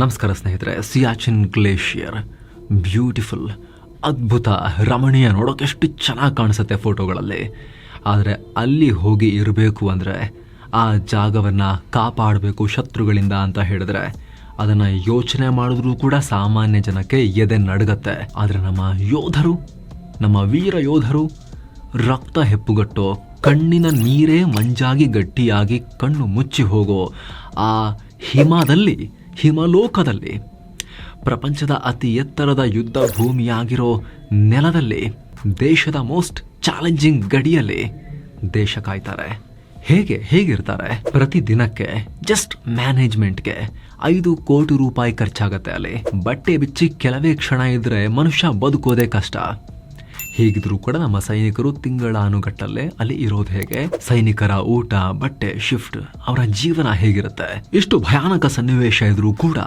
ನಮಸ್ಕಾರ ಸ್ನೇಹಿತರೆ, Siachen glacier, beautiful, ಅದ್ಭುತ ರಮಣೀಯ ನೋಡೋಕೆ ಎಷ್ಟು ಚೆನ್ನಾಗಿ ಕಾಣಿಸುತ್ತೆ ಫೋಟೋಗಳಲ್ಲಿ. ಆದರೆ ಅಲ್ಲಿ ಹೋಗಿ ಇರಬೇಕು ಅಂದರೆ ಆ ಜಾಗವನ್ನು ಕಾಪಾಡಬೇಕು ಶತ್ರುಗಳಿಂದ ಅಂತ ಹೇಳಿದ್ರೆ, ಅದನ್ನು ಯೋಚನೆ ಮಾಡಿದ್ರೂ ಕೂಡ ಸಾಮಾನ್ಯ ಜನಕ್ಕೆ ಎದೆ ನಡುಗತ್ತೆ. ಆದರೆ ನಮ್ಮ ಯೋಧರು, ನಮ್ಮ ವೀರ ಯೋಧರು, ರಕ್ತ ಹೆಪ್ಪುಗಟ್ಟೋ, ಕಣ್ಣಿನ ನೀರೇ ಮಂಜಾಗಿ ಗಟ್ಟಿಯಾಗಿ ಕಣ್ಣು ಮುಚ್ಚಿ ಹೋಗೋ ಆ ಹಿಮದಲ್ಲಿ ಹಿಮಲೋಕದಲ್ಲಿ. ಪ್ರಪಂಚದ ಅತಿ ಎತ್ತರದ ಯುದ್ಧ ಭೂಮಿಯಾಗಿರೋ ನೆಲದಲ್ಲಿ ದೇಶದ ಮೋಸ್ಟ್ ಚಾಲೆಂಜಿಂಗ್ ಗಡಿಯಲ್ಲಿ ದೇಶ ಕಾಯ್ತಾರೆ. ಹೇಗೆ ಹೇಗಿರ್ತಾರೆ? ಪ್ರತಿ ದಿನಕ್ಕೆ ಜಸ್ಟ್ ಮ್ಯಾನೇಜ್ಮೆಂಟ್ಗೆ ಐದು ಕೋಟಿ ರೂಪಾಯಿ ಖರ್ಚಾಗತ್ತೆ ಅಲ್ಲಿ. ಬಟ್ಟೆ ಬಿಚ್ಚಿ ಕೆಲವೇ ಕ್ಷಣ ಇದ್ರೆ ಮನುಷ್ಯ ಬದುಕೋದೇ ಕಷ್ಟ. ಹೀಗಿದ್ರೂ ಕೂಡ ನಮ್ಮ ಸೈನಿಕರು ತಿಂಗಳಾನುಗಟ್ಟಲ್ಲೇ ಅಲ್ಲಿ ಇರೋದು ಹೇಗೆ? ಸೈನಿಕರ ಊಟ, ಬಟ್ಟೆ ಶಿಫ್ಟ್ ಅವರ ಜೀವನ ಹೇಗಿರುತ್ತೆ? ಇಷ್ಟು ಭಯಾನಕ ಸನ್ನಿವೇಶ ಇದ್ರೂ ಕೂಡ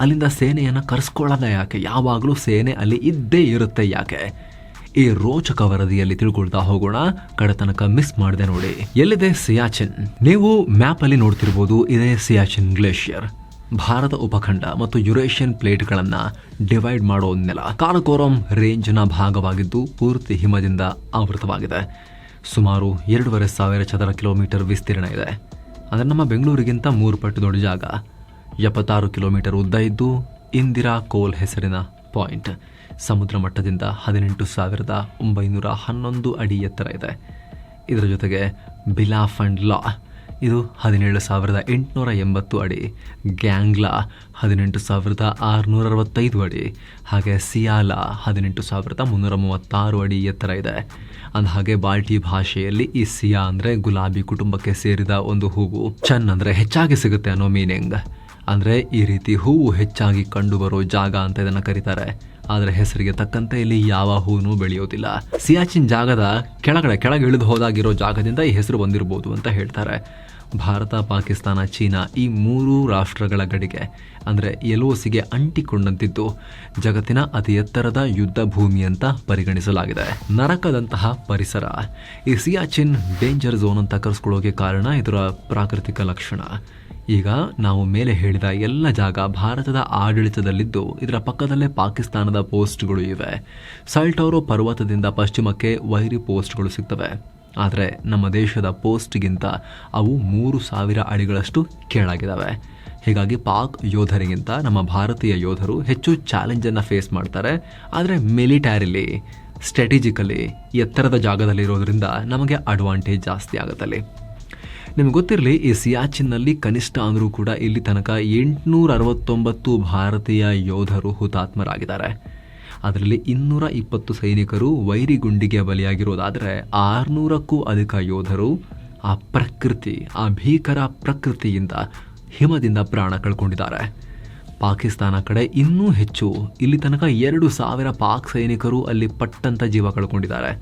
ಅಲ್ಲಿಂದ ಸೇನೆಯನ್ನ ಕರೆಸ್ಕೊಳ್ಳಲ್ಲ ಯಾಕೆ? ಯಾವಾಗಲೂ ಸೇನೆ ಅಲ್ಲಿ ಇದ್ದೇ ಇರುತ್ತೆ ಯಾಕೆ? ಈ ರೋಚಕ ವರದಿಯಲ್ಲಿ ತಿಳ್ಕೊಳ್ತಾ ಹೋಗೋಣ. ಕಡತನಕ ಮಿಸ್ ಮಾಡಿದೆ ನೋಡಿ. ಎಲ್ಲಿದೆ ಸಿಯಾಚಿನ್? ನೀವು ಮ್ಯಾಪ್ ಅಲ್ಲಿ ನೋಡ್ತಿರ್ಬೋದು, ಇದೇ ಸಿಯಾಚಿನ್ ಗ್ಲೇಷಿಯರ್ ಭಾರತ ಉಪಖಂಡ ಮತ್ತು ಯುರೇಷಿಯನ್ ಪ್ಲೇಟ್ಗಳನ್ನು ಡಿವೈಡ್ ಮಾಡೋ ನೆಲ ಕಾರಕೋರಂ ರೇಂಜ್ನ ಭಾಗವಾಗಿದ್ದು ಪೂರ್ತಿ ಹಿಮದಿಂದ ಆವೃತವಾಗಿದೆ. ಸುಮಾರು ಎರಡೂವರೆ ಸಾವಿರ ಚದರ ಕಿಲೋಮೀಟರ್ ವಿಸ್ತೀರ್ಣ ಇದೆ. ಅಂದರೆ ನಮ್ಮ ಬೆಂಗಳೂರಿಗಿಂತ ಮೂರು ಪಟ್ಟು ದೊಡ್ಡ ಜಾಗ. ಎಪ್ಪತ್ತಾರು ಕಿಲೋಮೀಟರ್ ಉದ್ದ ಇದ್ದು ಇಂದಿರಾ ಕೋಲ್ ಹೆಸರಿನ ಪಾಯಿಂಟ್ ಸಮುದ್ರ ಮಟ್ಟದಿಂದ ಹದಿನೆಂಟು ಸಾವಿರದ ಒಂಬೈನೂರ ಹನ್ನೊಂದು ಅಡಿ ಎತ್ತರ ಇದೆ. ಇದರ ಜೊತೆಗೆ ಬಿಲಾಫ್ ಅಂಡ್ ಲಾ ಇದು ಹದಿನೇಳು ಸಾವಿರದ ಎಂಟುನೂರ ಎಂಬತ್ತು ಅಡಿ, ಗ್ಯಾಂಗ್ಲಾ ಹದಿನೆಂಟು ಸಾವಿರದ ಆರುನೂರ ಅರವತ್ತೈದು ಅಡಿ, ಹಾಗೆ ಸಿಯಾಲಾ ಹದಿನೆಂಟು ಸಾವಿರದ ಮುನ್ನೂರ ಮೂವತ್ತಾರು ಅಡಿ ಎತ್ತರ ಇದೆ. ಅಂದ ಹಾಗೆ ಬಾಲ್ಟಿ ಭಾಷೆಯಲ್ಲಿ ಈ ಸಿಯಾ ಅಂದರೆ ಗುಲಾಬಿ ಕುಟುಂಬಕ್ಕೆ ಸೇರಿದ ಒಂದು ಹೂವು. ಚನ್ ಅಂದರೆ ಹೆಚ್ಚಾಗಿ ಸಿಗುತ್ತೆ ಅನ್ನೋ ಮೀನಿಂಗ್. ಅಂದರೆ ಈ ರೀತಿ ಹೂವು ಹೆಚ್ಚಾಗಿ ಕಂಡುಬರೋ ಜಾಗ ಅಂತ ಇದನ್ನು ಕರೀತಾರೆ. ಆದರೆ ಹೆಸರಿಗೆ ತಕ್ಕಂತೆ ಇಲ್ಲಿ ಯಾವ ಹೂವು ಬೆಳೆಯೋದಿಲ್ಲ. ಸಿಯಾಚಿನ್ ಜಾಗದ ಕೆಳಗಡೆ, ಕೆಳಗೆ ಇಳಿದು ಹೋದಾಗಿರೋ ಜಾಗದಿಂದ ಈ ಹೆಸರು ಬಂದಿರಬಹುದು ಅಂತ ಹೇಳ್ತಾರೆ. ಭಾರತ, ಪಾಕಿಸ್ತಾನ, ಚೀನಾ ಈ ಮೂರು ರಾಷ್ಟ್ರಗಳ ಗಡಿಗೆ, ಅಂದರೆ ಎಲೋಸಿಗೆ ಅಂಟಿಕೊಂಡಂತಿದ್ದು ಜಗತ್ತಿನ ಅತಿ ಎತ್ತರದ ಯುದ್ಧ ಭೂಮಿ ಅಂತ ಪರಿಗಣಿಸಲಾಗಿದೆ. ನರಕದಂತಹ ಪರಿಸರ. ಈ ಸಿಯಾಚಿನ್ ಡೇಂಜರ್ ಝೋನ್ ಅಂತ ಕರೆಸ್ಕೊಳ್ಳೋಕೆ ಕಾರಣ ಇದರ ಪ್ರಾಕೃತಿಕ ಲಕ್ಷಣ. ಈಗ ನಾವು ಮೇಲೆ ಹೇಳಿದ ಎಲ್ಲ ಜಾಗ ಭಾರತದ ಆಡಳಿತದಲ್ಲಿದ್ದು, ಇದರ ಪಕ್ಕದಲ್ಲೇ ಪಾಕಿಸ್ತಾನದ ಪೋಸ್ಟ್ಗಳು ಇವೆ. ಸಲ್ಟೋರೋ ಪರ್ವತದಿಂದ ಪಶ್ಚಿಮಕ್ಕೆ ವೈರಿ ಪೋಸ್ಟ್ಗಳು ಸಿಗ್ತವೆ. ಆದರೆ ನಮ್ಮ ದೇಶದ ಪೋಸ್ಟ್ಗಿಂತ ಅವು ಮೂರು ಸಾವಿರ ಅಡಿಗಳಷ್ಟು ಕೆಳಗಿದ್ದಾವೆ ಹೀಗಾಗಿ ಪಾಕ್ ಯೋಧರಿಗಿಂತ ನಮ್ಮ ಭಾರತೀಯ ಯೋಧರು ಹೆಚ್ಚು ಚಾಲೆಂಜನ್ನು ಫೇಸ್ ಮಾಡ್ತಾರೆ. ಆದರೆ ಮಿಲಿಟರಿಲಿ, ಸ್ಟ್ರಾಟಜಿಕಲಿ, ಎತ್ತರದ ಜಾಗದಲ್ಲಿರೋದ್ರಿಂದ ನಮಗೆ ಅಡ್ವಾಂಟೇಜ್ ಜಾಸ್ತಿ ಆಗುತ್ತಲ್ಲಿ. ನಿಮ್ಗೆ ಗೊತ್ತಿರಲಿ, ಈ ಸಿಯಾಚಿನ್ನಲ್ಲಿ ಕನಿಷ್ಠ ಅಂದರೂ ಕೂಡ ಇಲ್ಲಿ ತನಕ ಎಂಟುನೂರ ಅರವತ್ತೊಂಬತ್ತು ಭಾರತೀಯ ಯೋಧರು ಹುತಾತ್ಮರಾಗಿದ್ದಾರೆ. ಅದರಲ್ಲಿ ಇನ್ನೂರ ಇಪ್ಪತ್ತು ಸೈನಿಕರು ವೈರಿ ಗುಂಡಿಗೆ ಬಲಿಯಾಗಿರೋದಾದರೆ ಆರುನೂರಕ್ಕೂ ಅಧಿಕ ಯೋಧರು ಆ ಪ್ರಕೃತಿ, ಆ ಭೀಕರ ಪ್ರಕೃತಿಯಿಂದ ಹಿಮದಿಂದ ಪ್ರಾಣ ಕಳ್ಕೊಂಡಿದ್ದಾರೆ. ಪಾಕಿಸ್ತಾನ ಕಡೆ ಇನ್ನೂ ಹೆಚ್ಚು, ಇಲ್ಲಿ ತನಕ ಎರಡು ಸಾವಿರ ಪಾಕ್ ಸೈನಿಕರು ಅಲ್ಲಿ ಪಟ್ಟಂತ ಜೀವ ಕಳ್ಕೊಂಡಿದ್ದಾರೆ.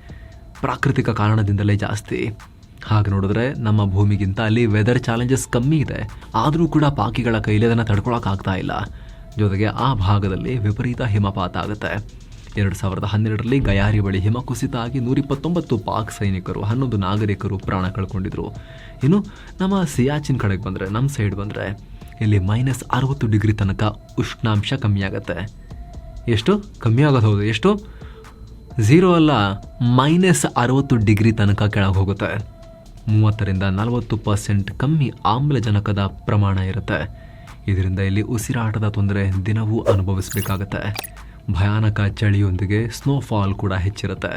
ಪ್ರಾಕೃತಿಕ ಕಾರಣದಿಂದಲೇ ಜಾಸ್ತಿ. ಹಾಗೆ ನೋಡಿದ್ರೆ ನಮ್ಮ ಭೂಮಿಗಿಂತ ಅಲ್ಲಿ ವೆದರ್ ಚಾಲೆಂಜಸ್ ಕಮ್ಮಿ ಇದೆ. ಆದರೂ ಕೂಡ ಪಾಕಿಗಳ ಕೈಲಿ ಅದನ್ನು ತಡ್ಕೊಳಕ್ಕಾಗ್ತಾ ಇಲ್ಲ. ಜೊತೆಗೆ ಆ ಭಾಗದಲ್ಲಿ ವಿಪರೀತ ಹಿಮಪಾತ ಆಗುತ್ತೆ. ಎರಡು ಸಾವಿರದ ಹನ್ನೆರಡರಲ್ಲಿ ಗಯಾರಿ ಬಳಿ ಹಿಮ ಕುಸಿತ ಆಗಿ ನೂರಿಪ್ಪತ್ತೊಂಬತ್ತು ಪಾಕ್ ಸೈನಿಕರು, ಹನ್ನೊಂದು ನಾಗರಿಕರು ಪ್ರಾಣ ಕಳ್ಕೊಂಡಿದ್ರು. ಇನ್ನು ನಮ್ಮ ಸಿಯಾಚಿನ್ ಕಡೆಗೆ ಬಂದರೆ ನಮ್ಮ ಸೈಡ್ ಬಂದರೆ, ಇಲ್ಲಿ ಮೈನಸ್ ಅರವತ್ತು ಡಿಗ್ರಿ ತನಕ ಉಷ್ಣಾಂಶ ಕಮ್ಮಿ ಆಗುತ್ತೆ. ಎಷ್ಟು? ಕಮ್ಮಿ ಆಗೋದು ಹೌದು. ಎಷ್ಟು? ಝೀರೋ ಅಲ್ಲ ಮೈನಸ್ ಅರವತ್ತು ಡಿಗ್ರಿ ತನಕ ಕೆಳಗೆ ಹೋಗುತ್ತೆ. ಮೂವತ್ತರಿಂದ ನಲವತ್ತು ಪರ್ಸೆಂಟ್ ಕಮ್ಮಿ ಆಮ್ಲಜನಕದ ಪ್ರಮಾಣ ಇರುತ್ತೆ. ಇದರಿಂದ ಇಲ್ಲಿ ಉಸಿರಾಟದ ತೊಂದರೆ ದಿನವೂ ಅನುಭವಿಸಬೇಕಾಗತ್ತೆ. ಭಯಾನಕ ಚಳಿಯೊಂದಿಗೆ ಸ್ನೋಫಾಲ್ ಕೂಡ ಹೆಚ್ಚಿರುತ್ತೆ.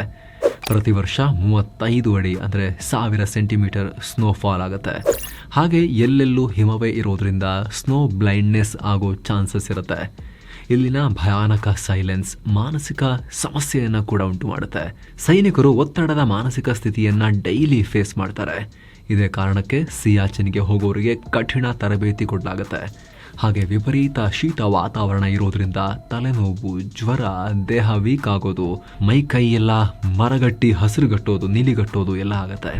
ಪ್ರತಿ ವರ್ಷ ಮೂವತ್ತೈದು ಅಡಿ ಅಂದರೆ ಸಾವಿರ ಸೆಂಟಿಮೀಟರ್ ಸ್ನೋಫಾಲ್ ಆಗುತ್ತೆ. ಹಾಗೆ ಎಲ್ಲೆಲ್ಲೂ ಹಿಮವೇ ಇರೋದ್ರಿಂದ ಸ್ನೋ ಬ್ಲೈಂಡ್ನೆಸ್ ಆಗೋ ಚಾನ್ಸಸ್ ಇರುತ್ತೆ. ಇಲ್ಲಿನ ಭಯಾನಕ ಸೈಲೆನ್ಸ್ ಮಾನಸಿಕ ಸಮಸ್ಯೆಯನ್ನು ಕೂಡ ಉಂಟು ಮಾಡುತ್ತೆ. ಸೈನಿಕರು ಒತ್ತಡದ ಮಾನಸಿಕ ಸ್ಥಿತಿಯನ್ನು ಡೈಲಿ ಫೇಸ್ ಮಾಡ್ತಾರೆ. ಇದೇ ಕಾರಣಕ್ಕೆ ಸಿಯಾಚಿನ್ಗೆ ಹೋಗೋರಿಗೆ ಕಠಿಣ ತರಬೇತಿ ಕೊಡಲಾಗುತ್ತೆ. ಹಾಗೆ ವಿಪರೀತ ಶೀತ ವಾತಾವರಣ ಇರೋದ್ರಿಂದ ತಲೆನೋವು, ಜ್ವರ, ದೇಹ ವೀಕ್ ಆಗೋದು, ಮೈ ಕೈ ಎಲ್ಲ ಮರಗಟ್ಟಿ ಹಸಿರುಗಟ್ಟೋದು ನೀಲಿಗಟ್ಟೋದು ಎಲ್ಲ ಆಗುತ್ತೆ.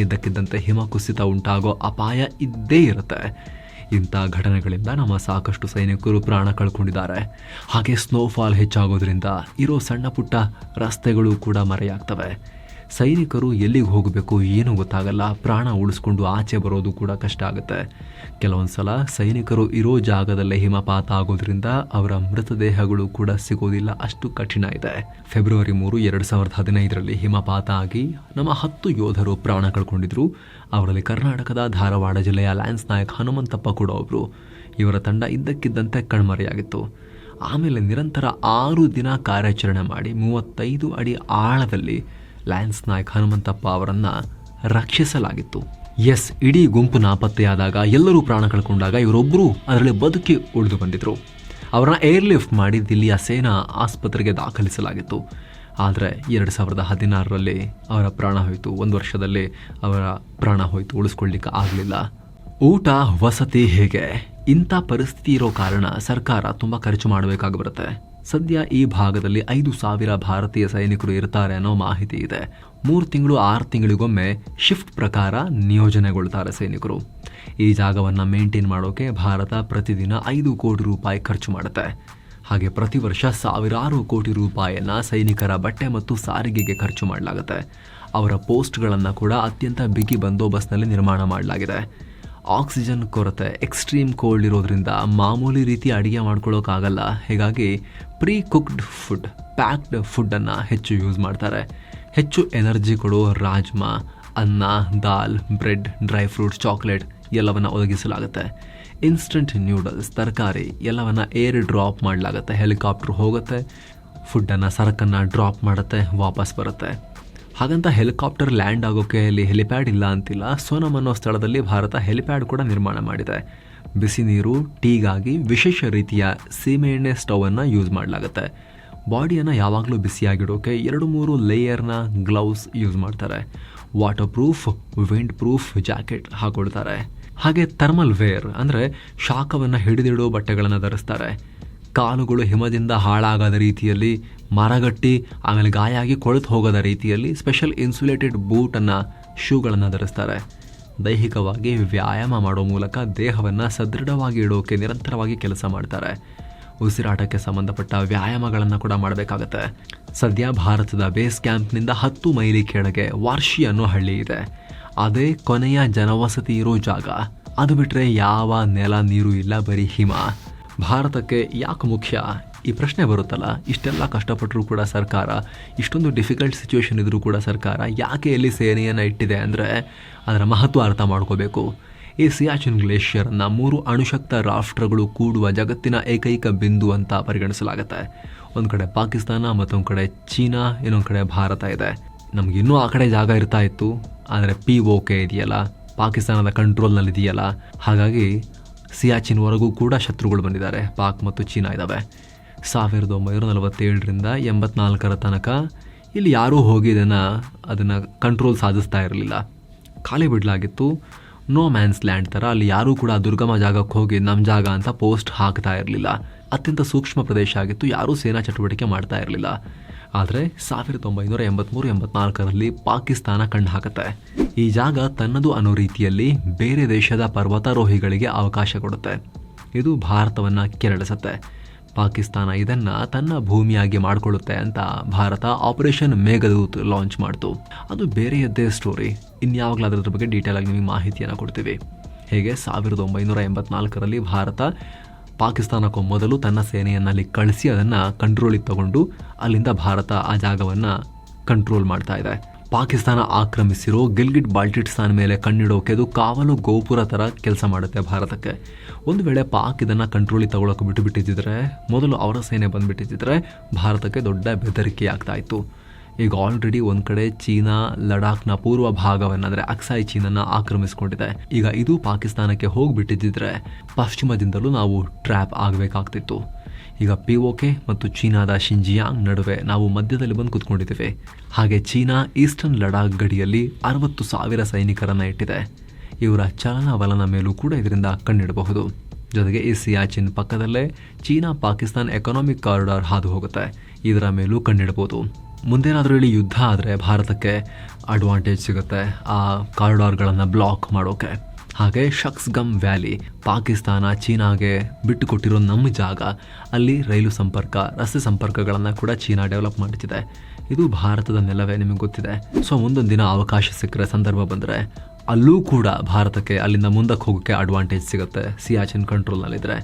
ಇದ್ದಕ್ಕಿದ್ದಂತೆ ಹಿಮ ಕುಸಿತ ಉಂಟಾಗೋ ಅಪಾಯ ಇದ್ದೇ ಇರುತ್ತೆ. ಇಂಥ ಘಟನೆಗಳಿಂದ ನಮ್ಮ ಸಾಕಷ್ಟು ಸೈನಿಕರು ಪ್ರಾಣ ಕಳ್ಕೊಂಡಿದ್ದಾರೆ. ಹಾಗೆ ಸ್ನೋಫಾಲ್ ಹೆಚ್ಚಾಗೋದ್ರಿಂದ ಇರೋ ಸಣ್ಣ ಪುಟ್ಟ ರಸ್ತೆಗಳು ಕೂಡ ಮರೆಯಾಗ್ತವೆ. ಸೈನಿಕರು ಎಲ್ಲಿಗೆ ಹೋಗಬೇಕು, ಏನೂ ಗೊತ್ತಾಗಲ್ಲ. ಪ್ರಾಣ ಉಳಿಸ್ಕೊಂಡು ಆಚೆ ಬರೋದು ಕೂಡ ಕಷ್ಟ ಆಗುತ್ತೆ. ಕೆಲವೊಂದು ಸಲ ಸೈನಿಕರು ಇರೋ ಜಾಗದಲ್ಲೇ ಹಿಮಪಾತ ಆಗೋದ್ರಿಂದ ಅವರ ಮೃತದೇಹಗಳು ಕೂಡ ಸಿಗೋದಿಲ್ಲ. ಅಷ್ಟು ಕಠಿಣ ಇದೆ. ಫೆಬ್ರವರಿ ಮೂರು, ಎರಡು ಸಾವಿರದ ಹದಿನೈದರಲ್ಲಿ ಹಿಮಪಾತ ಆಗಿ ನಮ್ಮ ಹತ್ತು ಯೋಧರು ಪ್ರಾಣ ಕಳ್ಕೊಂಡಿದ್ರು. ಅವರಲ್ಲಿ ಕರ್ನಾಟಕದ ಧಾರವಾಡ ಜಿಲ್ಲೆಯ ಲ್ಯಾನ್ಸ್ ನಾಯಕ್ ಹನುಮಂತಪ್ಪ ಕೂಡ ಒಬ್ಬರು ಇವರ ತಂಡ ಇದ್ದಕ್ಕಿದ್ದಂತೆ ಕಣ್ಮರೆಯಾಗಿತ್ತು. ಆಮೇಲೆ ನಿರಂತರ ಆರು ದಿನ ಕಾರ್ಯಾಚರಣೆ ಮಾಡಿ ಮೂವತ್ತೈದು ಅಡಿ ಆಳದಲ್ಲಿ ಲ್ಯಾನ್ಸ್ ನಾಯಕ್ ಹನುಮಂತಪ್ಪ ಅವರನ್ನು ರಕ್ಷಿಸಲಾಗಿತ್ತು. ಎಸ್, ಇಡೀ ಗುಂಪು ನಾಪತ್ತೆಯಾದಾಗ ಎಲ್ಲರೂ ಪ್ರಾಣ ಕಳ್ಕೊಂಡಾಗ ಇವರೊಬ್ಬರು ಅದರಲ್ಲಿ ಬದುಕಿ ಉಳಿದು ಬಂದಿದ್ರು. ಅವರನ್ನ ಏರ್ಲಿಫ್ಟ್ ಮಾಡಿ ದಿಲ್ಲಿಯ ಸೇನಾ ಆಸ್ಪತ್ರೆಗೆ ದಾಖಲಿಸಲಾಗಿತ್ತು. ಆದರೆ ಎರಡು ಸಾವಿರದ ಹದಿನಾರರಲ್ಲಿ ಅವರ ಪ್ರಾಣ ಹೋಯಿತು. ಒಂದು ವರ್ಷದಲ್ಲಿ ಅವರ ಪ್ರಾಣ ಹೋಯಿತು. ಉಳಿಸ್ಕೊಳ್ಳಿಕ್ಕೆ ಆಗಲಿಲ್ಲ. ಊಟ, ವಸತಿ ಹೇಗೆ? ಇಂಥ ಪರಿಸ್ಥಿತಿ ಇರೋ ಕಾರಣ ಸರ್ಕಾರ ತುಂಬ ಖರ್ಚು ಮಾಡಬೇಕಾಗಿ ಬರುತ್ತೆ. ಸದ್ಯ ಈ ಭಾಗದಲ್ಲಿ ಐದು ಸಾವಿರ ಭಾರತೀಯ ಸೈನಿಕರು ಇರ್ತಾರೆ ಅನ್ನೋ ಮಾಹಿತಿ ಇದೆ. ಮೂರು ತಿಂಗಳು, ಆರು ತಿಂಗಳಿಗೊಮ್ಮೆ ಶಿಫ್ಟ್ ಪ್ರಕಾರ ನಿಯೋಜನೆಗೊಳ್ತಾರೆ ಸೈನಿಕರು. ಈ ಜಾಗವನ್ನು ಮೇಂಟೈನ್ ಮಾಡೋಕೆ ಭಾರತ ಪ್ರತಿದಿನ ಐದು ಕೋಟಿ ರೂಪಾಯಿ ಖರ್ಚು ಮಾಡುತ್ತೆ. ಹಾಗೆ ಪ್ರತಿ ವರ್ಷ ಸಾವಿರಾರು ಕೋಟಿ ರೂಪಾಯಿಯನ್ನು ಸೈನಿಕರ ಬಟ್ಟೆ ಮತ್ತು ಸಾರಿಗೆಗೆ ಖರ್ಚು ಮಾಡಲಾಗುತ್ತೆ. ಅವರ ಪೋಸ್ಟ್ಗಳನ್ನು ಕೂಡ ಅತ್ಯಂತ ಬಿಗಿ ಬಂದೋಬಸ್ತ್ನಲ್ಲಿ ನಿರ್ಮಾಣ ಮಾಡಲಾಗಿದೆ. ಆಕ್ಸಿಜನ್ ಕೊರತೆ ಎಕ್ಸ್ಟ್ರೀಮ್ ಕೋಲ್ಡ್ ಇರೋದ್ರಿಂದ ಮಾಮೂಲಿ ರೀತಿ ಅಡುಗೆ ಮಾಡ್ಕೊಳ್ಳೋಕ್ಕಾಗಲ್ಲ ಹೀಗಾಗಿ ಪ್ರೀ ಕುಕ್ಡ್ ಫುಡ್ ಪ್ಯಾಕ್ಡ್ ಫುಡ್ಡನ್ನು ಹೆಚ್ಚು ಯೂಸ್ ಮಾಡ್ತಾರೆ. ಹೆಚ್ಚು ಎನರ್ಜಿ ಕೊಡೋ ರಾಜ್ಮಾ, ಅನ್ನ, ದಾಲ್ ಬ್ರೆಡ್ ಡ್ರೈ ಫ್ರೂಟ್ಸ್ ಚಾಕ್ಲೇಟ್ ಎಲ್ಲವನ್ನು ಒದಗಿಸಲಾಗುತ್ತೆ. ಇನ್ಸ್ಟಂಟ್ ನ್ಯೂಡಲ್ಸ್ ತರಕಾರಿ ಎಲ್ಲವನ್ನು ಏರ್ ಡ್ರಾಪ್ ಮಾಡಲಾಗುತ್ತೆ. ಹೆಲಿಕಾಪ್ಟರ್ ಹೋಗುತ್ತೆ ಫುಡ್ಡನ್ನು ಸರಕನ್ನು ಡ್ರಾಪ್ ಮಾಡುತ್ತೆ, ವಾಪಸ್ ಬರುತ್ತೆ. ಹಾಗಂತ ಹೆಲಿಕಾಪ್ಟರ್ ಲ್ಯಾಂಡ್ ಆಗೋಕ್ಕೆ ಇಲ್ಲಿ ಹೆಲಿಪ್ಯಾಡ್ ಇಲ್ಲ ಅಂತಿಲ್ಲ. ಸೋನಮ್ ಅನ್ನೋ ಸ್ಥಳದಲ್ಲಿ ಭಾರತ ಹೆಲಿಪ್ಯಾಡ್ ಕೂಡ ನಿರ್ಮಾಣ ಮಾಡಿದೆ. ಬಿಸಿ ನೀರು, ಟೀಗಾಗಿ ವಿಶೇಷ ರೀತಿಯ ಸೀಮೆಎಣ್ಣೆ ಸ್ಟವನ್ನು ಯೂಸ್ ಮಾಡಲಾಗುತ್ತೆ. ಬಾಡಿಯನ್ನು ಯಾವಾಗಲೂ ಬಿಸಿಯಾಗಿಡೋಕೆ ಎರಡು ಮೂರು ಲೇಯರ್ನ ಗ್ಲೌಸ್ ಯೂಸ್ ಮಾಡ್ತಾರೆ. Waterproof windproof jacket ಹಾಕೊಡ್ತಾರೆ. ಹಾಗೆ ಥರ್ಮಲ್ ವೇರ್ ಅಂದರೆ ಶಾಖವನ್ನು ಹಿಡಿದಿಡೋ ಬಟ್ಟೆಗಳನ್ನು ಧರಿಸ್ತಾರೆ. ಕಾಲುಗಳು ಹಿಮದಿಂದ ಹಾಳಾಗದ ರೀತಿಯಲ್ಲಿ ಮರಗಟ್ಟಿ, ಆಮೇಲೆ ಗಾಯ ಆಗಿ ಕೊಳೆತು ಹೋಗದ ರೀತಿಯಲ್ಲಿ ಸ್ಪೆಷಲ್ ಇನ್ಸುಲೇಟೆಡ್ ಬೂಟನ್ನು ಶೂಗಳನ್ನು ಧರಿಸ್ತಾರೆ. ದೈಹಿಕವಾಗಿ ವ್ಯಾಯಾಮ ಮಾಡೋ ಮೂಲಕ ದೇಹವನ್ನು ಸದೃಢವಾಗಿ ಇಡೋಕೆ ನಿರಂತರವಾಗಿ ಕೆಲಸ ಮಾಡ್ತಾರೆ. ಉಸಿರಾಟಕ್ಕೆ ಸಂಬಂಧಪಟ್ಟ ವ್ಯಾಯಾಮಗಳನ್ನು ಕೂಡ ಮಾಡಬೇಕಾಗತ್ತೆ. ಸದ್ಯ ಭಾರತದ ಬೇಸ್ ಕ್ಯಾಂಪ್ನಿಂದ ಹತ್ತು ಮೈಲಿ ಕೆಳಗೆ ವಾರ್ಷಿ ಅನ್ನೋ ಹಳ್ಳಿ ಇದೆ. ಅದೇ ಕೊನೆಯ ಜನವಸತಿ ಇರೋ ಜಾಗ. ಅದು ಬಿಟ್ಟರೆ ಯಾವ ನೆಲ, ನೀರು ಇಲ್ಲ, ಬರೀ ಹಿಮ. ಭಾರತಕ್ಕೆ ಯಾಕೆ ಮುಖ್ಯ? ಈ ಪ್ರಶ್ನೆ ಬರುತ್ತಲ್ಲ. ಇಷ್ಟೆಲ್ಲ ಕಷ್ಟಪಟ್ಟರೂ ಕೂಡ ಸರ್ಕಾರ, ಇಷ್ಟೊಂದು ಡಿಫಿಕಲ್ಟ್ ಸಿಚುವೇಶನ್ ಇದ್ದರೂ ಕೂಡ ಸರ್ಕಾರ ಯಾಕೆ ಎಲ್ಲಿ ಸೇನೆಯನ್ನು ಇಟ್ಟಿದೆ ಅಂದರೆ ಅದರ ಮಹತ್ವ ಅರ್ಥ ಮಾಡ್ಕೋಬೇಕು. ಈ ಸಿಯಾಚಿನ್ ಗ್ಲೇಷಿಯರ್ನ ಮೂರು ಅಣುಶಕ್ತ ರಾಷ್ಟ್ರಗಳು ಕೂಡುವ ಜಗತ್ತಿನ ಏಕೈಕ ಬಿಂದು ಅಂತ ಪರಿಗಣಿಸಲಾಗುತ್ತೆ. ಒಂದು ಕಡೆ ಪಾಕಿಸ್ತಾನ, ಮತ್ತೊಂದು ಕಡೆ ಚೀನಾ, ಇನ್ನೊಂದು ಕಡೆ ಭಾರತ ಇದೆ. ನಮ್ಗೆ ಇನ್ನೂ ಆ ಕಡೆ ಜಾಗ ಇರ್ತಾ ಇತ್ತು. ಆದರೆ ಪಿ ಓಕೆ ಇದೆಯಲ್ಲ? ಪಾಕಿಸ್ತಾನದ ಕಂಟ್ರೋಲ್ನಲ್ಲಿದೆಯಲ್ಲ ಹಾಗಾಗಿ ಸಿಯಾಚಿನ್ವರೆಗೂ ಕೂಡ ಶತ್ರುಗಳು ಬಂದಿದ್ದಾರೆ. ಪಾಕ್ ಮತ್ತು ಚೀನಾ ಇದ್ದಾವೆ ಸಾವಿರದ ಒಂಬೈನೂರ ನಲವತ್ತೇಳರಿಂದ ಎಂಬತ್ನಾಲ್ಕರ ತನಕ ಇಲ್ಲಿ ಯಾರೂ ಹೋಗಿ ಇದನ್ನು ಅದನ್ನು ಕಂಟ್ರೋಲ್ ಸಾಧಿಸ್ತಾ ಇರಲಿಲ್ಲ. ಖಾಲಿ ಬಿಡಲಾಗಿತ್ತು. ನೋ ಮ್ಯಾನ್ಸ್ ಲ್ಯಾಂಡ್ ಥರ ಅಲ್ಲಿ ಯಾರೂ ಕೂಡ ದುರ್ಗಮ ಜಾಗಕ್ಕೆ ಹೋಗಿ ನಮ್ಮ ಜಾಗ ಅಂತ ಪೋಸ್ಟ್ ಹಾಕ್ತಾ ಇರಲಿಲ್ಲ. ಅತ್ಯಂತ ಸೂಕ್ಷ್ಮ ಪ್ರದೇಶ ಆಗಿತ್ತು. ಯಾರೂ ಸೇನಾ ಚಟುವಟಿಕೆ ಮಾಡ್ತಾ ಇರಲಿಲ್ಲ. ಆದರೆ ಸಾವಿರದ ಒಂಬೈನೂರ ಎಂಬತ್ತ್ಮೂರು ಎಂಬತ್ನಾಲ್ಕರಲ್ಲಿ ಪಾಕಿಸ್ತಾನ ಕಂಡು ಹಾಕುತ್ತೆ. ಈ ಜಾಗ ತನ್ನದು ಅನ್ನೋ ರೀತಿಯಲ್ಲಿ ಬೇರೆ ದೇಶದ ಪರ್ವತಾರೋಹಿಗಳಿಗೆ ಅವಕಾಶ ಕೊಡುತ್ತೆ. ಇದು ಭಾರತವನ್ನು ಕೆರಳಿಸುತ್ತೆ. ಪಾಕಿಸ್ತಾನ ಇದನ್ನು ತನ್ನ ಭೂಮಿಯಾಗಿ ಮಾಡಿಕೊಳ್ಳುತ್ತೆ ಅಂತ ಭಾರತ ಆಪರೇಷನ್ ಮೇಘದೂತ್ ಲಾಂಚ್ ಮಾಡ್ತು. ಅದು ಬೇರೆಯದ್ದೇ ಸ್ಟೋರಿ. ಇನ್ಯಾವಾಗಲಾದ್ರೂ ಅದರ ಬಗ್ಗೆ ಡೀಟೇಲ್ ಆಗಿ ನಿಮಗೆ ಮಾಹಿತಿಯನ್ನು ಕೊಡ್ತೀವಿ. ಹೇಗೆ ಸಾವಿರದ ಒಂಬೈನೂರ ಎಂಬತ್ನಾಲ್ಕರಲ್ಲಿ ಭಾರತ ಪಾಕಿಸ್ತಾನಕ್ಕೂ ಮೊದಲು ತನ್ನ ಸೇನೆಯನ್ನು ಅಲ್ಲಿ ಕಳಿಸಿ ಅದನ್ನು ಕಂಟ್ರೋಲಿಗೆ ತಗೊಂಡು ಅಲ್ಲಿಂದ ಭಾರತ ಆ ಜಾಗವನ್ನು ಕಂಟ್ರೋಲ್ ಮಾಡ್ತಾ ಇದೆ. ಪಾಕಿಸ್ತಾನ ಆಕ್ರಮಿಸಿರೋ ಗಿಲ್ಗಿಟ್ ಬಾಲ್ಟಿಸ್ತಾನ್ ಮೇಲೆ ಕಣ್ಣಿಡೋಕೆ ಅದು ಕಾವಲು ಗೋಪುರ ಥರ ಕೆಲಸ ಮಾಡುತ್ತೆ ಭಾರತಕ್ಕೆ. ಒಂದು ವೇಳೆ ಪಾಕ್ ಇದನ್ನು ಕಂಟ್ರೋಲಿಗೆ ತಗೊಳಕ್ಕೆ ಬಿಟ್ಟು ಬಿಟ್ಟಿದ್ದಿದ್ರೆ ಮೊದಲು ಅವರ ಸೇನೆ ಬಂದುಬಿಟ್ಟಿದ್ದರೆ ಭಾರತಕ್ಕೆ ದೊಡ್ಡ ಬೆದರಿಕೆ ಆಗ್ತಾ ಇತ್ತು. ಈಗ ಆಲ್ರೆಡಿ ಒಂದು ಕಡೆ ಚೀನಾ, ಲಡಾಖ್ನ ಪೂರ್ವ ಭಾಗವನ್ನು ಅಕ್ಸಾಯಿ ಚೀನನ್ನ ಆಕ್ರಮಿಸಿಕೊಂಡಿದೆ. ಈಗ ಇದು ಪಾಕಿಸ್ತಾನಕ್ಕೆ ಹೋಗಿಬಿಟ್ಟಿದ್ದಿದ್ರೆ ಪಶ್ಚಿಮದಿಂದಲೂ ನಾವು ಟ್ರ್ಯಾಪ್ ಆಗಬೇಕಾಗ್ತಿತ್ತು. ಈಗ ಪಿ ಓಕೆ ಮತ್ತು ಚೀನಾದ ಶಿಂಜಿಯಾಂಗ್ ನಡುವೆ ನಾವು ಮಧ್ಯದಲ್ಲಿ ಬಂದು ಕೂತ್ಕೊಂಡಿದ್ದೇವೆ. ಹಾಗೆ ಚೀನಾ ಈಸ್ಟರ್ನ್ ಲಡಾಖ್ ಗಡಿಯಲ್ಲಿ ಅರವತ್ತು ಸಾವಿರ ಸೈನಿಕರನ್ನು ಇಟ್ಟಿದೆ. ಇವರ ಚಲನವಲನ ಮೇಲೂ ಕೂಡ ಇದರಿಂದ ಕಣ್ಣಿಡಬಹುದು. ಜೊತೆಗೆ ಈ ಸಿಯಾಚಿನ್ ಪಕ್ಕದಲ್ಲೇ ಚೀನಾ ಪಾಕಿಸ್ತಾನ್ ಎಕನಾಮಿಕ್ ಕಾರಿಡಾರ್ ಹಾದು ಹೋಗುತ್ತೆ. ಇದರ ಮೇಲೂ ಕಣ್ಣಿಡಬಹುದು. ಮುಂದೇನಾದರೂ ಇಲ್ಲಿ ಯುದ್ಧ ಆದರೆ ಭಾರತಕ್ಕೆ ಅಡ್ವಾಂಟೇಜ್ ಸಿಗುತ್ತೆ. ಆ ಕಾರಿಡಾರ್ಗಳನ್ನು ಬ್ಲಾಕ್ ಮಾಡೋಕ್ಕೆ ಹಾಗೆ ಶಕ್ಸ್ಗಮ್ ವ್ಯಾಲಿ ಪಾಕಿಸ್ತಾನ, ಚೀನಾಗೆ ಬಿಟ್ಟು ಕೊಟ್ಟಿರೋ ನಮ್ಮ ಜಾಗ, ಅಲ್ಲಿ ರೈಲು ಸಂಪರ್ಕ, ರಸ್ತೆ ಸಂಪರ್ಕಗಳನ್ನು ಕೂಡ ಚೀನಾ ಡೆವಲಪ್ ಮಾಡುತ್ತಿದೆ ಇದು ಭಾರತದ ನೆಲವೇ ನಿಮಗೆ ಗೊತ್ತಿದೆ. ಸೊ ಮುಂದೊಂದು ದಿನ ಅವಕಾಶ ಸಿಕ್ಕರೆ ಸಂದರ್ಭ ಬಂದರೆ ಅಲ್ಲೂ ಕೂಡ ಭಾರತಕ್ಕೆ ಅಲ್ಲಿಂದ ಮುಂದಕ್ಕೆ ಹೋಗೋಕ್ಕೆ ಅಡ್ವಾಂಟೇಜ್ ಸಿಗುತ್ತೆ. ಸಿಯಾಚಿನ್ ಕಂಟ್ರೋಲ್ನಲ್ಲಿದ್ದರೆ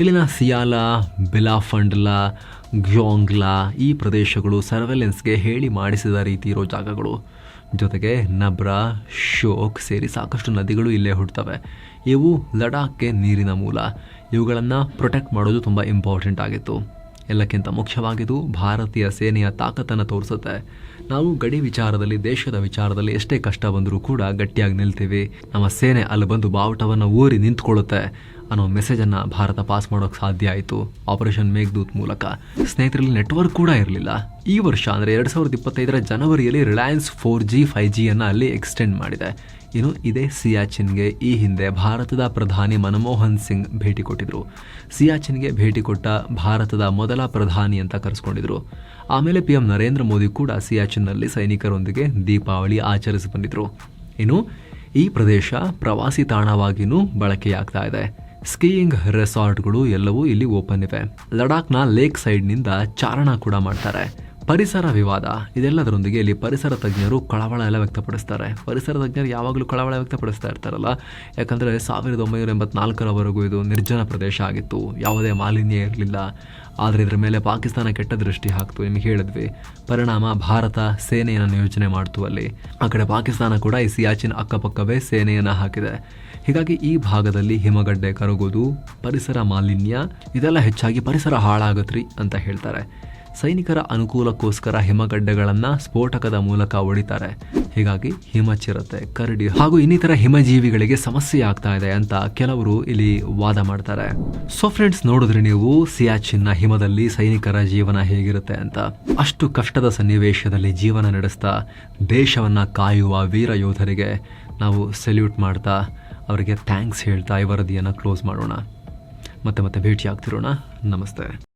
ಇಲ್ಲಿನ ಸಿಯಾಲಾ ಬಿಲಾಫಂಡ್ಲಾ ಗ್ಯೋಂಗ್ಲಾ ಈ ಪ್ರದೇಶಗಳು ಸರ್ವೆಲೆನ್ಸ್ಗೆ ಹೇಳಿ ಮಾಡಿಸಿದ ರೀತಿ ಇರೋ ಜಾಗಗಳು. ಜೊತೆಗೆ ನಬ್ರಾ, ಶೋಕ್ ಸೇರಿ ಸಾಕಷ್ಟು ನದಿಗಳು ಇಲ್ಲೇ ಹುಡ್ತವೆ ಇವು ಲಡಾಖ್ಗೆ ನೀರಿನ ಮೂಲ. ಇವುಗಳನ್ನು ಪ್ರೊಟೆಕ್ಟ್ ಮಾಡೋದು ತುಂಬ ಇಂಪಾರ್ಟೆಂಟ್ ಆಗಿತ್ತು. ಎಲ್ಲಕ್ಕಿಂತ ಮುಖ್ಯವಾಗಿದ್ದು ಭಾರತೀಯ ಸೇನೆಯ ತಾಕತ್ತನ್ನು ತೋರಿಸುತ್ತೆ. ನಾವು ಗಡಿ ವಿಚಾರದಲ್ಲಿ, ದೇಶದ ವಿಚಾರದಲ್ಲಿ ಎಷ್ಟೇ ಕಷ್ಟ ಬಂದರೂ ಕೂಡ ಗಟ್ಟಿಯಾಗಿ ನಿಲ್ತೀವಿ. ನಮ್ಮ ಸೇನೆ ಅಲ್ಲಿ ಬಂದು ಬಾವುಟವನ್ನು ಊರಿ ನಿಂತ್ಕೊಳ್ಳುತ್ತೆ. ಅನ್ನೋ ಮೆಸೇಜನ್ನು ಭಾರತ ಪಾಸ್ ಮಾಡೋಕ್ಕೆ ಸಾಧ್ಯ ಆಯಿತು. ಆಪರೇಷನ್ ಮೇಘದೂತ್ ಮೂಲಕ. ಸ್ನೇಹಿತರಲ್ಲಿ ನೆಟ್ವರ್ಕ್ ಕೂಡ ಇರಲಿಲ್ಲ. ಈ ವರ್ಷ ಅಂದರೆ ಎರಡು ಸಾವಿರದ ಇಪ್ಪತ್ತೈದರ ಜನವರಿಯಲ್ಲಿ ರಿಲಯನ್ಸ್ ಫೋರ್ ಜಿ ಫೈವ್ ಜಿಯನ್ನು ಅಲ್ಲಿ ಎಕ್ಸ್ಟೆಂಡ್ ಮಾಡಿದೆ. ಇನ್ನು ಇದೇ ಸಿಯಾಚಿನ್ಗೆ ಈ ಹಿಂದೆ ಭಾರತದ ಪ್ರಧಾನಿ ಮನಮೋಹನ್ ಸಿಂಗ್ ಭೇಟಿ ಕೊಟ್ಟಿದ್ರು. ಸಿಯಾಚಿನ್ಗೆ ಭೇಟಿ ಕೊಟ್ಟ ಭಾರತದ ಮೊದಲ ಪ್ರಧಾನಿ ಅಂತ ಕರೆಸ್ಕೊಂಡಿದ್ರು. ಆಮೇಲೆ ಪಿ ಎಂ ನರೇಂದ್ರ ಮೋದಿ ಕೂಡ ಸಿಯಾಚಿನ್ನಲ್ಲಿ ಸೈನಿಕರೊಂದಿಗೆ ದೀಪಾವಳಿ ಆಚರಿಸಿ ಬಂದಿದ್ರು. ಇನ್ನು ಈ ಪ್ರದೇಶ ಪ್ರವಾಸಿ ತಾಣವಾಗಿಯೂ ಬಳಕೆಯಾಗ್ತಾ ಇದೆ. ಸ್ಕೀಯಿಂಗ್ ರೆಸಾರ್ಟ್ಗಳು ಎಲ್ಲವೂ ಇಲ್ಲಿ ಓಪನ್ ಇವೆ. ಲಡಾಖ್ನ ಲೇಕ್ ಸೈಡ್ನಿಂದ ಚಾರಣ ಕೂಡ ಮಾಡ್ತಾರೆ. ಪರಿಸರ ವಿವಾದ, ಇದೆಲ್ಲದರೊಂದಿಗೆ ಇಲ್ಲಿ ಪರಿಸರ ತಜ್ಞರು ಕಳವಳ ಎಲ್ಲ ವ್ಯಕ್ತಪಡಿಸ್ತಾರೆ. ಪರಿಸರ ತಜ್ಞರು ಯಾವಾಗಲೂ ಕಳವಳ ವ್ಯಕ್ತಪಡಿಸ್ತಾ ಇರ್ತಾರಲ್ಲ? ಯಾಕಂದರೆ ಸಾವಿರದ ಒಂಬೈನೂರ ಎಂಬತ್ನಾಲ್ಕರವರೆಗೂ ಇದು ನಿರ್ಜನ ಪ್ರದೇಶ ಆಗಿತ್ತು. ಯಾವುದೇ ಮಾಲಿನ್ಯ ಇರಲಿಲ್ಲ. ಆದರೆ ಇದರ ಮೇಲೆ ಪಾಕಿಸ್ತಾನ ಕೆಟ್ಟ ದೃಷ್ಟಿ ಹಾಕ್ತು, ನಿಮಗೆ ಹೇಳಿದ್ವಿ. ಪರಿಣಾಮ ಭಾರತ ಸೇನೆಯನ್ನು ನಿಯೋಜನೆ ಮಾಡ್ತು ಅಲ್ಲಿ. ಆ ಕಡೆ ಪಾಕಿಸ್ತಾನ ಕೂಡ ಈ ಸಿಯಾಚಿನ್ ಅಕ್ಕಪಕ್ಕವೇ ಸೇನೆಯನ್ನು ಹಾಕಿದೆ. ಹೀಗಾಗಿ ಈ ಭಾಗದಲ್ಲಿ ಹಿಮಗಡ್ಡೆ ಕರಗೋದು ಪರಿಸರ ಮಾಲಿನ್ಯ, ಇದೆಲ್ಲ ಹೆಚ್ಚಾಗಿ ಪರಿಸರ ಹಾಳಾಗತ್ರಿ ಅಂತ ಹೇಳ್ತಾರೆ. ಸೈನಿಕರ ಅನುಕೂಲಕ್ಕೋಸ್ಕರ ಹಿಮಗಡ್ಡೆಗಳನ್ನು ಸ್ಫೋಟಕದ ಮೂಲಕ ಹೊಡಿತಾರೆ ಹೀಗಾಗಿ ಹಿಮಚಿರತೆ ಕರಡಿ ಹಾಗೂ ಇನ್ನಿತರ ಹಿಮಜೀವಿಗಳಿಗೆ ಸಮಸ್ಯೆ ಆಗ್ತಾ ಇದೆ ಅಂತ ಕೆಲವರು ಇಲ್ಲಿ ವಾದ ಮಾಡ್ತಾರೆ. ಸೊ ಫ್ರೆಂಡ್ಸ್ ನೋಡಿದ್ರೆ ನೀವು ಸಿಯಾಚಿನ್ನ ಹಿಮದಲ್ಲಿ ಸೈನಿಕರ ಜೀವನ ಹೇಗಿರುತ್ತೆ ಅಂತ. ಅಷ್ಟು ಕಷ್ಟದ ಸನ್ನಿವೇಶದಲ್ಲಿ ಜೀವನ ನಡೆಸ್ತಾ ದೇಶವನ್ನ ಕಾಯುವ ವೀರ ಯೋಧರಿಗೆ ನಾವು ಸೆಲ್ಯೂಟ್ ಮಾಡ್ತಾ ಅವರಿಗೆ ಥ್ಯಾಂಕ್ಸ್ ಹೇಳ್ತಾ ಈ ವರದಿಯನ್ನು ಕ್ಲೋಸ್ ಮಾಡೋಣ. ಮತ್ತೆ ಮತ್ತೆ ಭೇಟಿ ಆಗ್ತಿರೋಣ ನಮಸ್ತೆ.